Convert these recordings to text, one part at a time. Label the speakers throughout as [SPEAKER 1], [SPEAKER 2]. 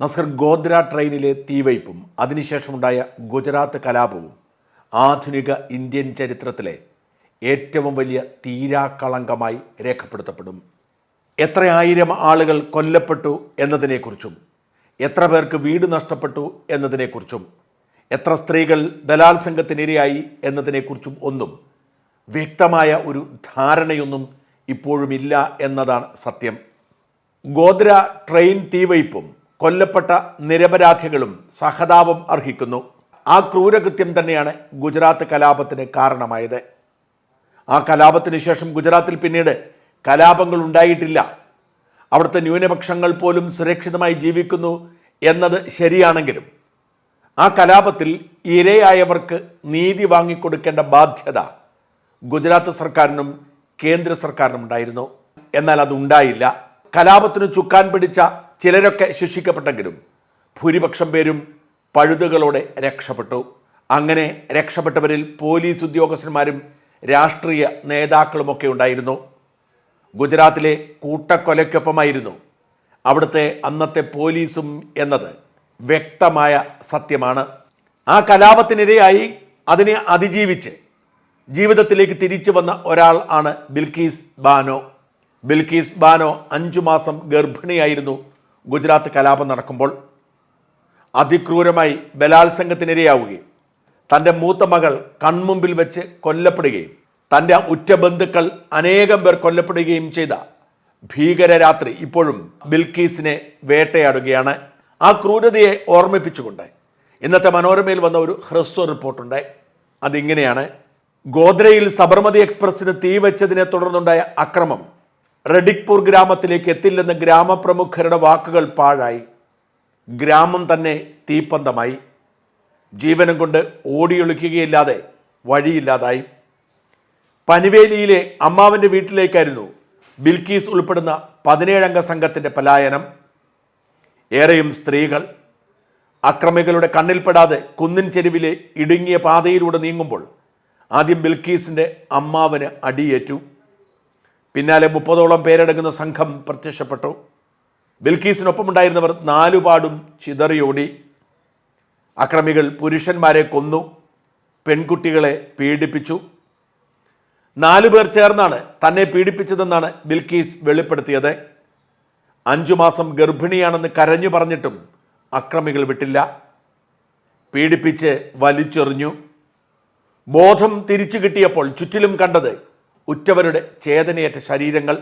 [SPEAKER 1] നസ്കർ ഗോദ്ര ട്രെയിനിലെ തീവയ്പും അതിനുശേഷമുണ്ടായ ഗുജറാത്ത് കലാപവും ആധുനിക ഇന്ത്യൻ ചരിത്രത്തിലെ ഏറ്റവും വലിയ തീരാക്കളങ്കമായി രേഖപ്പെടുത്തപ്പെടും. എത്രയായിരം ആളുകൾ കൊല്ലപ്പെട്ടു എന്നതിനെക്കുറിച്ചും എത്ര പേർക്ക് വീട് നഷ്ടപ്പെട്ടു എന്നതിനെക്കുറിച്ചും എത്ര സ്ത്രീകൾ ബലാത്സംഗത്തിനിരയായി എന്നതിനെക്കുറിച്ചും ഒന്നും വ്യക്തമായ ഒരു ധാരണയൊന്നും ഇപ്പോഴുമില്ല എന്നതാണ് സത്യം. ഗോദ്ര ട്രെയിൻ തീവയ്പും കൊല്ലപ്പെട്ട നിരപരാധികളും സഹതാപം അർഹിക്കുന്നു. ആ ക്രൂരകൃത്യം തന്നെയാണ് ഗുജറാത്ത് കലാപത്തിന് കാരണമായത്. ആ കലാപത്തിന് ശേഷം ഗുജറാത്തിൽ പിന്നീട് കലാപങ്ങൾ ഉണ്ടായിട്ടില്ല. അവിടുത്തെ ന്യൂനപക്ഷങ്ങൾ പോലും സുരക്ഷിതമായി ജീവിക്കുന്നു എന്നത് ശരിയാണെങ്കിലും ആ കലാപത്തിൽ ഇരയായവർക്ക് നീതി വാങ്ങിക്കൊടുക്കേണ്ട ബാധ്യത ഗുജറാത്ത് സർക്കാരിനും കേന്ദ്ര സർക്കാരിനും ഉണ്ടായിരുന്നു. എന്നാൽ അതുണ്ടായില്ല കലാപത്തിന് ചുക്കാൻ പിടിച്ച ചിലരൊക്കെ ശിക്ഷിക്കപ്പെട്ടെങ്കിലും ഭൂരിപക്ഷം പേരും പഴുതുകളോടെ രക്ഷപ്പെട്ടു. അങ്ങനെ രക്ഷപ്പെട്ടവരിൽ പോലീസ് ഉദ്യോഗസ്ഥന്മാരും രാഷ്ട്രീയ നേതാക്കളുമൊക്കെ ഉണ്ടായിരുന്നു. ഗുജറാത്തിലെ കൂട്ടക്കൊലയ്ക്കൊപ്പമായിരുന്നു അവിടുത്തെ അന്നത്തെ പോലീസും എന്നത് വ്യക്തമായ സത്യമാണ്. ആ കലാപത്തിനിരയായി അതിനെ അതിജീവിച്ച് ജീവിതത്തിലേക്ക് തിരിച്ചു വന്ന ഒരാൾ ആണ് ബിൽക്കീസ് ബാനോ. ബിൽക്കീസ് ബാനോ അഞ്ചു മാസം ഗർഭിണിയായിരുന്നു. ഗുജറാത്ത് കലാപം നടക്കുമ്പോൾ അതിക്രൂരമായി ബലാത്സംഗത്തിനിരയാവുകയും തന്റെ മൂത്ത മകൾ കൺമുമ്പിൽ വെച്ച് കൊല്ലപ്പെടുകയും തന്റെ ഉറ്റ ബന്ധുക്കൾ അനേകം പേർ കൊല്ലപ്പെടുകയും ചെയ്ത ഭീകരരാത്രി ഇപ്പോഴും ബിൽക്കീസിനെ വേട്ടയാടുകയാണ്. ആ ക്രൂരതയെ ഓർമ്മിപ്പിച്ചുകൊണ്ട് ഇന്നത്തെ മനോരമയിൽ വന്ന ഒരു ഹ്രസ്വ റിപ്പോർട്ടുണ്ട്. അതിങ്ങനെയാണ്. ഗോദ്രയിൽ സബർമതി എക്സ്പ്രസിന് തീ വെച്ചതിനെ തുടർന്നുണ്ടായ അക്രമം റെഡിക്പൂർ ഗ്രാമത്തിലേക്ക് എത്തില്ലെന്ന് ഗ്രാമപ്രമുഖരുടെ വാക്കുകൾ പാഴായി. ഗ്രാമം തന്നെ തീപ്പന്തമായി. ജീവനം കൊണ്ട് ഓടിയൊളിക്കുകയില്ലാതെ വഴിയില്ലാതായി. പനിവേലിയിലെ അമ്മാവന്റെ വീട്ടിലേക്കായിരുന്നു ബിൽക്കീസ് ഉൾപ്പെടുന്ന പതിനേഴംഗ സംഘത്തിന്റെ പലായനം. ഏറെയും സ്ത്രീകൾ അക്രമികളുടെ കണ്ണിൽപ്പെടാതെ കുന്നിൻ ചെരുവിലെ ഇടുങ്ങിയ പാതയിലൂടെ നീങ്ങുമ്പോൾ ആദ്യം ബിൽക്കീസിന്റെ അമ്മാവന് അടിയേറ്റു. പിന്നാലെ മുപ്പതോളം പേരടങ്ങുന്ന സംഘം പ്രത്യക്ഷപ്പെട്ടു. ബിൽക്കീസിനൊപ്പമുണ്ടായിരുന്നവർ നാലുപാടും ചിതറിയോടി. അക്രമികൾ പുരുഷന്മാരെ കൊന്നു പെൺകുട്ടികളെ പീഡിപ്പിച്ചു. നാലു പേർ ചേർന്നാണ് തന്നെ പീഡിപ്പിച്ചതെന്നാണ് ബിൽക്കീസ് വെളിപ്പെടുത്തിയത്. അഞ്ചു മാസം ഗർഭിണിയാണെന്ന് കരഞ്ഞു പറഞ്ഞിട്ടും അക്രമികൾ വിട്ടില്ല. പീഡിപ്പിച്ച് വലിച്ചെറിഞ്ഞു. ബോധം തിരിച്ചു കിട്ടിയപ്പോൾ ചുറ്റിലും കണ്ടത് ഉറ്റവരുടെ ചേതനയേറ്റ ശരീരങ്ങൾ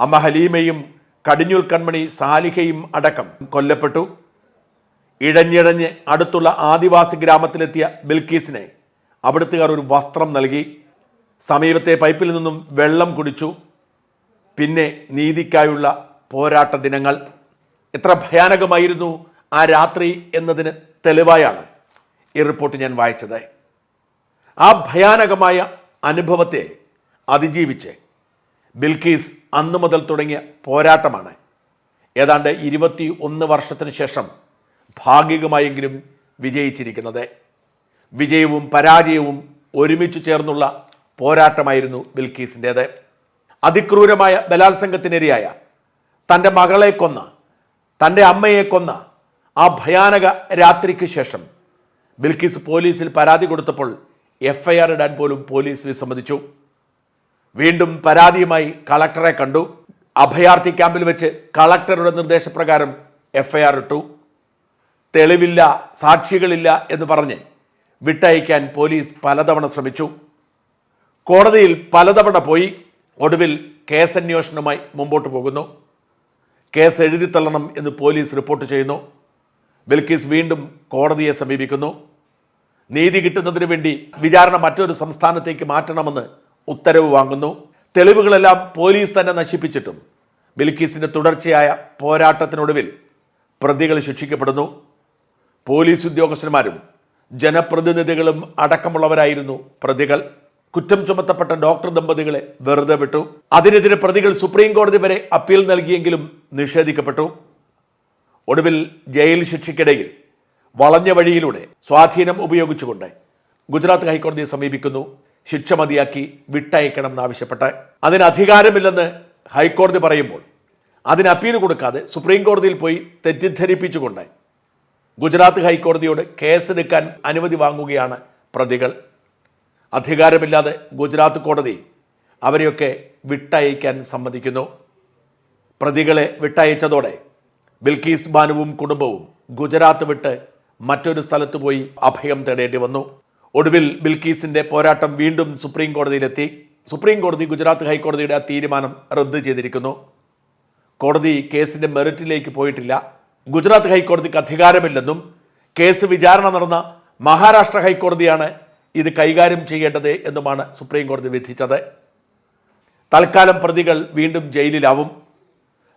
[SPEAKER 1] അമ്മ ഹലീമയും കടിഞ്ഞൂൽ കൺമണി സാലിഹയും അടക്കം കൊല്ലപ്പെട്ടു. ഇഴഞ്ഞിഴഞ്ഞ് അടുത്തുള്ള ആദിവാസി ഗ്രാമത്തിലെത്തിയ ബിൽക്കീസിനെ അവിടുത്തുകാർ ഒരു വസ്ത്രം നൽകി. സമീപത്തെ പൈപ്പിൽ നിന്നും വെള്ളം കുടിച്ചു. പിന്നെ നീതിക്കായുള്ള പോരാട്ട ദിനങ്ങൾ. എത്ര ഭയാനകമായിരുന്നു ആ രാത്രി എന്നതിന് തെളിവായാണ് ഈ റിപ്പോർട്ട് ഞാൻ വായിച്ചത്. ആ ഭയാനകമായ അനുഭവത്തെ അതിജീവിച്ച് ബിൽക്കീസ് അന്നു മുതൽ തുടങ്ങിയ പോരാട്ടമാണ്. ഏതാണ്ട് ഇരുപത്തി ഒന്ന് വർഷത്തിന് ശേഷം ഭാഗികമായെങ്കിലും വിജയിച്ചിരിക്കുന്നത്. വിജയവും പരാജയവും ഒരുമിച്ച് ചേർന്നുള്ള പോരാട്ടമായിരുന്നു ബിൽക്കീസിന്റേത് അതിക്രൂരമായ ബലാത്സംഗത്തിനിരയായ തന്റെ മകളെ കൊന്ന തന്റെ അമ്മയെ കൊന്ന ആ ഭയാനക രാത്രിക്ക് ശേഷം ബിൽക്കീസ് പോലീസിൽ പരാതി കൊടുത്തപ്പോൾ എഫ് ഐ ആർ ഇടാൻ പോലും പോലീസ് വിസമ്മതിച്ചു വീണ്ടും പരാതിയുമായി കളക്ടറെ കണ്ടു. അഭയാർത്ഥി ക്യാമ്പിൽ വെച്ച് കളക്ടറുടെ നിർദ്ദേശപ്രകാരം എഫ് ഐ ആർ ഇട്ടു. തെളിവില്ല സാക്ഷികളില്ല എന്ന് പറഞ്ഞ് വിട്ടയക്കാൻ പോലീസ് പലതവണ ശ്രമിച്ചു. കോടതിയിൽ പലതവണ പോയി. ഒടുവിൽ കേസന്വേഷണവുമായി മുമ്പോട്ട് പോകുന്നു. കേസ് എഴുതിത്തള്ളണം എന്ന് പോലീസ് റിപ്പോർട്ട് ചെയ്യുന്നു. ബിൽക്കീസ് വീണ്ടും കോടതിയെ സമീപിക്കുന്നു. നീതി കിട്ടുന്നതിന് വേണ്ടി വിചാരണ മറ്റൊരു സംസ്ഥാനത്തേക്ക് മാറ്റണമെന്ന് ഉത്തരവ് വാങ്ങുന്നു. തെളിവുകളെല്ലാം പോലീസ് തന്നെ നശിപ്പിച്ചിട്ടും ബിൽക്കീസിന്റെ തുടർച്ചയായ പോരാട്ടത്തിനൊടുവിൽ പ്രതികൾ ശിക്ഷിക്കപ്പെടുന്നു. പോലീസ് ഉദ്യോഗസ്ഥന്മാരും ജനപ്രതിനിധികളും അടക്കമുള്ളവരായിരുന്നു പ്രതികൾ. കുറ്റം ചുമത്തപ്പെട്ട ഡോക്ടർ ദമ്പതികളെ വെറുതെ വിട്ടു. അതിനെതിരെ പ്രതികൾ സുപ്രീം കോടതി വരെ അപ്പീൽ നൽകിയെങ്കിലും നിഷേധിക്കപ്പെട്ടു. ഒടുവിൽ ജയിൽ ശിക്ഷയ്ക്കിടയിൽ വളഞ്ഞ വഴിയിലൂടെ സ്വാധീനം ഉപയോഗിച്ചുകൊണ്ട് ഗുജറാത്ത് ഹൈക്കോടതിയെ സമീപിക്കുന്നു. ശിക്ഷ മതിയാക്കി വിട്ടയക്കണം എന്നാവശ്യപ്പെട്ട് അതിന് അധികാരമില്ലെന്ന് ഹൈക്കോടതി പറയുമ്പോൾ അതിന് അപ്പീൽ കൊടുക്കാതെ സുപ്രീം കോടതിയിൽ പോയി തെറ്റിദ്ധരിപ്പിച്ചുകൊണ്ട് ഗുജറാത്ത് ഹൈക്കോടതിയോട് കേസെടുക്കാൻ അനുമതി വാങ്ങുകയാണ് പ്രതികൾ. അധികാരമില്ലാതെ ഗുജറാത്ത് കോടതി അവരെയൊക്കെ വിട്ടയക്കാൻ സമ്മതിക്കുന്നു. പ്രതികളെ വിട്ടയച്ചതോടെ ബിൽക്കീസ് ബാനുവും കുടുംബവും ഗുജറാത്ത് വിട്ട് മറ്റൊരു സ്ഥലത്ത് പോയി അഭയം തേടേണ്ടി വന്നു. ഒടുവിൽ ബിൽക്കീസിന്റെ പോരാട്ടം വീണ്ടും സുപ്രീം കോടതിയിലെത്തി. സുപ്രീം കോടതി ഗുജറാത്ത് ഹൈക്കോടതിയുടെ ആ തീരുമാനം റദ്ദ് ചെയ്തിരിക്കുന്നു. കോടതി കേസിന്റെ മെറിറ്റിലേക്ക് പോയിട്ടില്ല. ഗുജറാത്ത് ഹൈക്കോടതിക്ക് അധികാരമില്ലെന്നും കേസ് വിചാരണ നടന്ന മഹാരാഷ്ട്ര ഹൈക്കോടതിയാണ് ഇത് കൈകാര്യം ചെയ്യേണ്ടത് എന്നുമാണ് സുപ്രീം കോടതി വിധിച്ചത്. തൽക്കാലം പ്രതികൾ വീണ്ടും ജയിലിലാവും.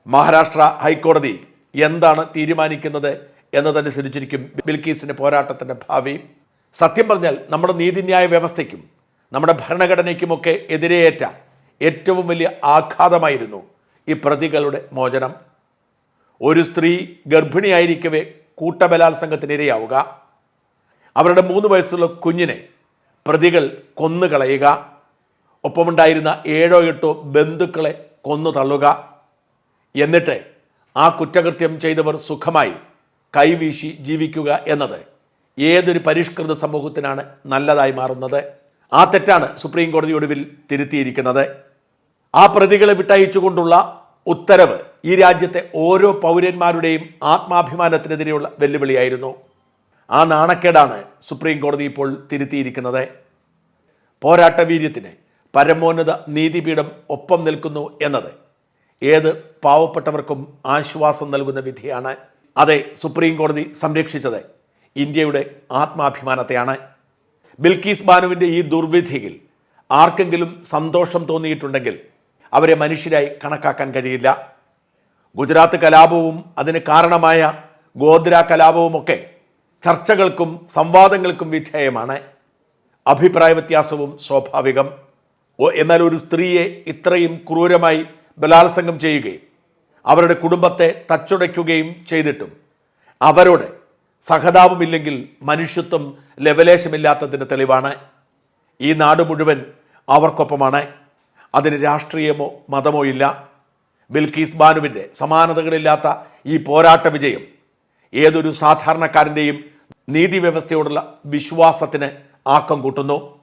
[SPEAKER 1] മഹാരാഷ്ട്ര ഹൈക്കോടതി എന്താണ് തീരുമാനിക്കുന്നത് എന്നതനുസരിച്ചിരിക്കും ബിൽക്കീസിന്റെ പോരാട്ടത്തിന്റെ ഭാവി. സത്യം പറഞ്ഞാൽ നമ്മുടെ നീതിന്യായ വ്യവസ്ഥയ്ക്കും നമ്മുടെ ഭരണഘടനയ്ക്കുമൊക്കെ എതിരേറ്റ ഏറ്റവും വലിയ ആഘാതമായിരുന്നു ഈ പ്രതികളുടെ മോചനം. ഒരു സ്ത്രീ ഗർഭിണിയായിരിക്കവേ കൂട്ടബലാത്സംഗത്തിനിരയാവുക അവരുടെ മൂന്ന് വയസ്സുള്ള കുഞ്ഞിനെ പ്രതികൾ കൊന്നുകളയുക. ഒപ്പമുണ്ടായിരുന്ന ഏഴോ എട്ടോ ബന്ധുക്കളെ കൊന്നു തള്ളുക എന്നിട്ട് ആ കുറ്റകൃത്യം ചെയ്തവർ സുഖമായി കൈവീശി ജീവിക്കുക എന്നത് ഏതൊരു പരിഷ്കൃത സമൂഹത്തിനാണ് നല്ലതായി മാറുന്നത്? ആ തെറ്റാണ് സുപ്രീം കോടതി ഒടുവിൽ തിരുത്തിയിരിക്കുന്നത്. ആ പ്രതികളെ വിട്ടയച്ചുകൊണ്ടുള്ള ഉത്തരവ് ഈ രാജ്യത്തെ ഓരോ പൗരന്മാരുടെയും ആത്മാഭിമാനത്തിനെതിരെയുള്ള വെല്ലുവിളിയായിരുന്നു. ആ നാണക്കേടാണ് സുപ്രീം കോടതി ഇപ്പോൾ തിരുത്തിയിരിക്കുന്നത്. പോരാട്ട വീര്യത്തിന് പരമോന്നത നീതിപീഠം ഒപ്പം നിൽക്കുന്നു എന്നത് ഏത് പാവപ്പെട്ടവർക്കും ആശ്വാസം നൽകുന്ന വിധിയാണ്. അതെ സുപ്രീം കോടതി സംരക്ഷിച്ചത്. ഇന്ത്യയുടെ ആത്മാഭിമാനത്തെയാണ്. ബിൽക്കീസ് ബാനുവിന്റെ ഈ ദുർവിധിയിൽ ആർക്കെങ്കിലും സന്തോഷം തോന്നിയിട്ടുണ്ടെങ്കിൽ അവരെ മനുഷ്യരായി കണക്കാക്കാൻ കഴിയില്ല. ഗുജറാത്ത് കലാപവും അതിന് കാരണമായ ഗോദ്ര കലാപവുമൊക്കെ ചർച്ചകൾക്കും സംവാദങ്ങൾക്കും വിധേയമാണ്. അഭിപ്രായ വ്യത്യാസവും സ്വാഭാവികം. എന്നാൽ ഒരു സ്ത്രീയെ ഇത്രയും ക്രൂരമായി ബലാത്സംഗം ചെയ്യുകയും അവരുടെ കുടുംബത്തെ തച്ചുടയ്ക്കുകയും ചെയ്തിട്ടും. അവരോട് സഹതാപമില്ലെങ്കിൽ മനുഷ്യത്വം ലവലേശമില്ലാത്തതിന്റെ തെളിവാണ്. ഈ നാട് മുഴുവൻ അവർക്കൊപ്പമാണ്. അതിന് രാഷ്ട്രീയമോ മതമോ ഇല്ല. ബിൽക്കീസ് ബാനുവിന്റെ സമാനതകളില്ലാത്ത ഈ പോരാട്ട വിജയം ഏതൊരു സാധാരണക്കാരന്റെയും നീതി വ്യവസ്ഥയോടുള്ള വിശ്വാസത്തിന് ആക്കം കൂട്ടുന്നു.